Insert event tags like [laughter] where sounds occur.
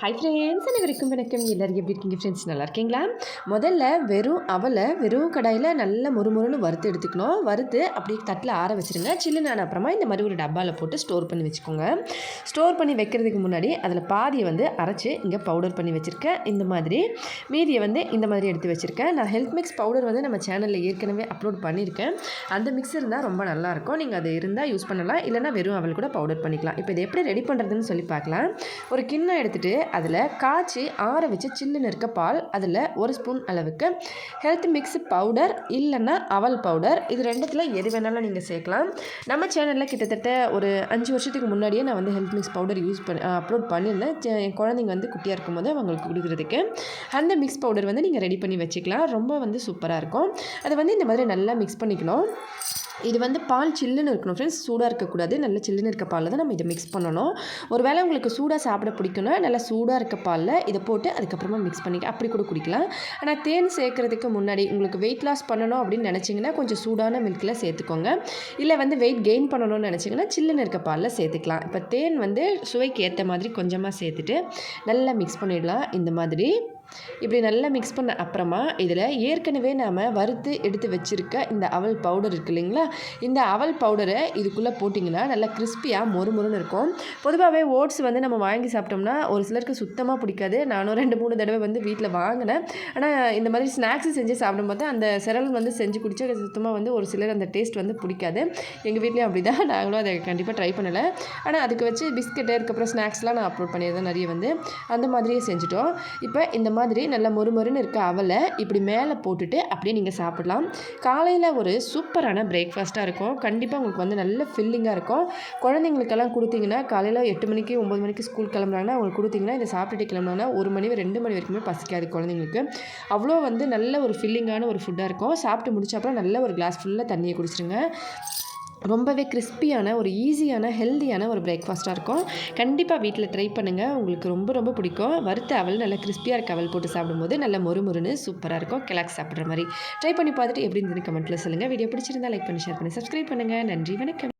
Hi friends அனைவருக்கும் வணக்கம். எல்லோரும் எப்படி இருக்கீங்க ஃப்ரெண்ட்ஸ் நல்லா இருக்கீங்களா? முதல்ல வெறும் அவலை வெறும் கடாயில் நல்ல முறுமுறுன்னு வறுத்து எடுத்துக்கணும். வறுத்து அப்படியே தட்டில் ஆற வச்சுருங்க. சில்லுனான அப்புறமா இந்த மாதிரி ஒரு டப்பாவில் போட்டு ஸ்டோர் பண்ணி வச்சுக்கோங்க. ஸ்டோர் பண்ணி வைக்கிறதுக்கு முன்னாடி அதில் பாதியை வந்து அரைச்சி இங்கே பவுடர் பண்ணி வச்சுருக்கேன். இந்த மாதிரி. மீதியை வந்து இந்த மாதிரி எடுத்து வச்சுருக்கேன். நான் ஹெல்த் மிக்ஸ் பவுடர் வந்து நம்ம சேனலில் ஏற்கனவே அப்லோட் பண்ணியிருக்கேன். அந்த மிக்ஸ் இருந்தால் ரொம்ப நல்லாயிருக்கும் நீங்கள் அது இருந்தால் யூஸ் பண்ணலாம். இல்லைனா வெறும் அவல் கூட பவுடர் பண்ணிக்கலாம். இப்போ இதை எப்படி ரெடி பண்ணுறதுன்னு சொல்லி பார்க்கலாம். ஒரு கிண்ணம் எடுத்துகிட்டு அதில் காய்ச்சி ஆற வச்சு சில்லுன்னு இருக்க பால் அதில் ஒரு ஸ்பூன் அளவுக்கு ஹெல்த் மிக்ஸ் பவுடர் இல்லைன்னா அவல் பவுடர் இது ரெண்டுத்தில் எது வேணாலும் நீங்கள் சேர்க்கலாம். நம்ம சேனலில் கிட்டத்தட்ட ஒரு அஞ்சு வருஷத்துக்கு முன்னாடியே நான் வந்து ஹெல்த் மிக்ஸ் பவுடர் யூஸ் பண்ணி அப்லோட் பண்ணியிருந்தேன். என் குழந்தைங்க வந்து குட்டியாக இருக்கும்போது அவங்களுக்கு கொடுக்குறதுக்கு. அந்த மிக்ஸ் பவுடர் வந்து நீங்கள் ரெடி பண்ணி வச்சுக்கலாம். ரொம்ப வந்து சூப்பராக இருக்கும். அதை வந்து இந்த மாதிரி நல்லா மிக்ஸ் பண்ணிக்கணும். இது வந்து பால் சில்லுன்னு இருக்கணும் ஃப்ரெண்ட்ஸ் சூடாக இருக்கக்கூடாது. நல்ல சில்லுன்னு இருக்க பாலில் தான் நம்ம இதை மிக்ஸ் பண்ணணும். ஒரு வேளை உங்களுக்கு சூடாக சாப்பிட பிடிக்கும்னா நல்லா சூடாக இருக்க பாலில் இதை போட்டு அதுக்கப்புறமா மிக்ஸ் பண்ணிக்க அப்படி கூட குடிக்கலாம். ஆனால் தேன் சேர்க்குறதுக்கு முன்னாடி உங்களுக்கு வெயிட் லாஸ் பண்ணணும் அப்படின்னு நினச்சிங்கன்னா கொஞ்சம் சூடான மில்கில் சேர்த்துக்கோங்க. இல்லை வந்து வெயிட் கெயின் பண்ணணும்னு நினச்சிங்கன்னா சில்லுன்னு இருக்க பாலில் சேர்த்துக்கலாம். இப்போ தேன் வந்து சுவைக்கு ஏற்ற மாதிரி கொஞ்சமாக சேர்த்துட்டு நல்லா மிக்ஸ் பண்ணிடலாம். இந்த மாதிரி. இப்படி நல்லா மிக்ஸ் பண்ண அப்புறமா இதில் ஏற்கனவே நாம் வறுத்து எடுத்து வச்சுருக்க இந்த அவல் பவுடர் இருக்கு இல்லைங்களா? இந்த அவல் பவுடரை இதுக்குள்ளே போட்டிங்கன்னா நல்லா கிறிஸ்பியாக மொறு மொறுன்னு இருக்கும். பொதுவாகவே ஓட்ஸ் வந்து நம்ம வாங்கி சாப்பிட்டோம்னா ஒரு சிலருக்கு சுத்தமாக பிடிக்காது. நானும் ரெண்டு மூணு தடவை வந்து வீட்டில் வாங்கினேன். ஆனால் இந்த மாதிரி ஸ்நாக்ஸ் செஞ்சு சாப்பிடும்போது அந்த சிரல் வந்து செஞ்சு குடிச்சா சுத்தமாக வந்து ஒரு சிலர் அந்த டேஸ்ட் வந்து பிடிக்காது. எங்கள் வீட்லேயும் அப்படி தான் [laughs] நாங்களும் அதை கண்டிப்பாக ட்ரை பண்ணலை. ஆனால் அதுக்கு வச்சு பிஸ்கெட்டு அதுக்கப்புறம் ஸ்நாக்ஸ்லாம் நான் அப்லோட் பண்ணியிருந்தேன் நிறைய வந்து. அந்த மாதிரியே செஞ்சுட்டோம். இப்போ இந்த மாதிரி நல்லா மொறுமொறுன்னு இருக்க அவலை இப்படி மேலே போட்டுட்டு அப்படியே நீங்கள் சாப்பிடலாம். காலையில் ஒரு சூப்பரான பிரேக்ஃபாஸ்ட்டாக இருக்கும். கண்டிப்பாக உங்களுக்கு வந்து நல்ல ஃபில்லிங்காக இருக்கும். குழந்தைங்களுக்கெல்லாம் கொடுத்தீங்கன்னா காலையில் எட்டு மணிக்கு ஒம்பது மணிக்கு ஸ்கூல் கிளம்புறாங்கன்னா அவங்களுக்கு கொடுத்தீங்கன்னா இதை சாப்பிட்டுட்டு கிளம்புனாங்கன்னா ஒரு மணி ரெண்டு மணி வரைக்குமே பசிக்காது குழந்தைங்களுக்கு. அவ்வளோ வந்து நல்ல ஒரு ஃபில்லிங்கான ஒரு ஃபுட்டாக இருக்கும். சாப்பிட்டு முடிச்ச அப்புறம் நல்ல ஒரு கிளாஸ் ஃபுல்லாக தண்ணியை குடிச்சிருங்க ரொம்பவே கிறிஸ்பியான ஒரு ஈஸியான ஹெல்த்தியான ஒரு பிரேக்ஃபாஸ்ட்டாக இருக்கும். கண்டிப்பாக வீட்டில் ட்ரை பண்ணுங்கள் உங்களுக்கு ரொம்ப ரொம்ப பிடிக்கும். வறுத்த அவல் நல்லா கிறிஸ்பியாக இருக்க அவல் போட்டு சாப்பிடும்போது நல்ல மொறுமொறுன்னு சூப்பராக இருக்கும். கிளாக் சாப்பிட்ற மாதிரி. ட்ரை பண்ணி பார்த்துட்டு எப்படி இருந்தது கமெண்ட்டில் சொல்லுங்கள் வீடியோ பிடிச்சிருந்தா லைக் பண்ணி ஷேர் பண்ணி சப்ஸ்கிரைப் பண்ணுங்கள் நன்றி வணக்கம்.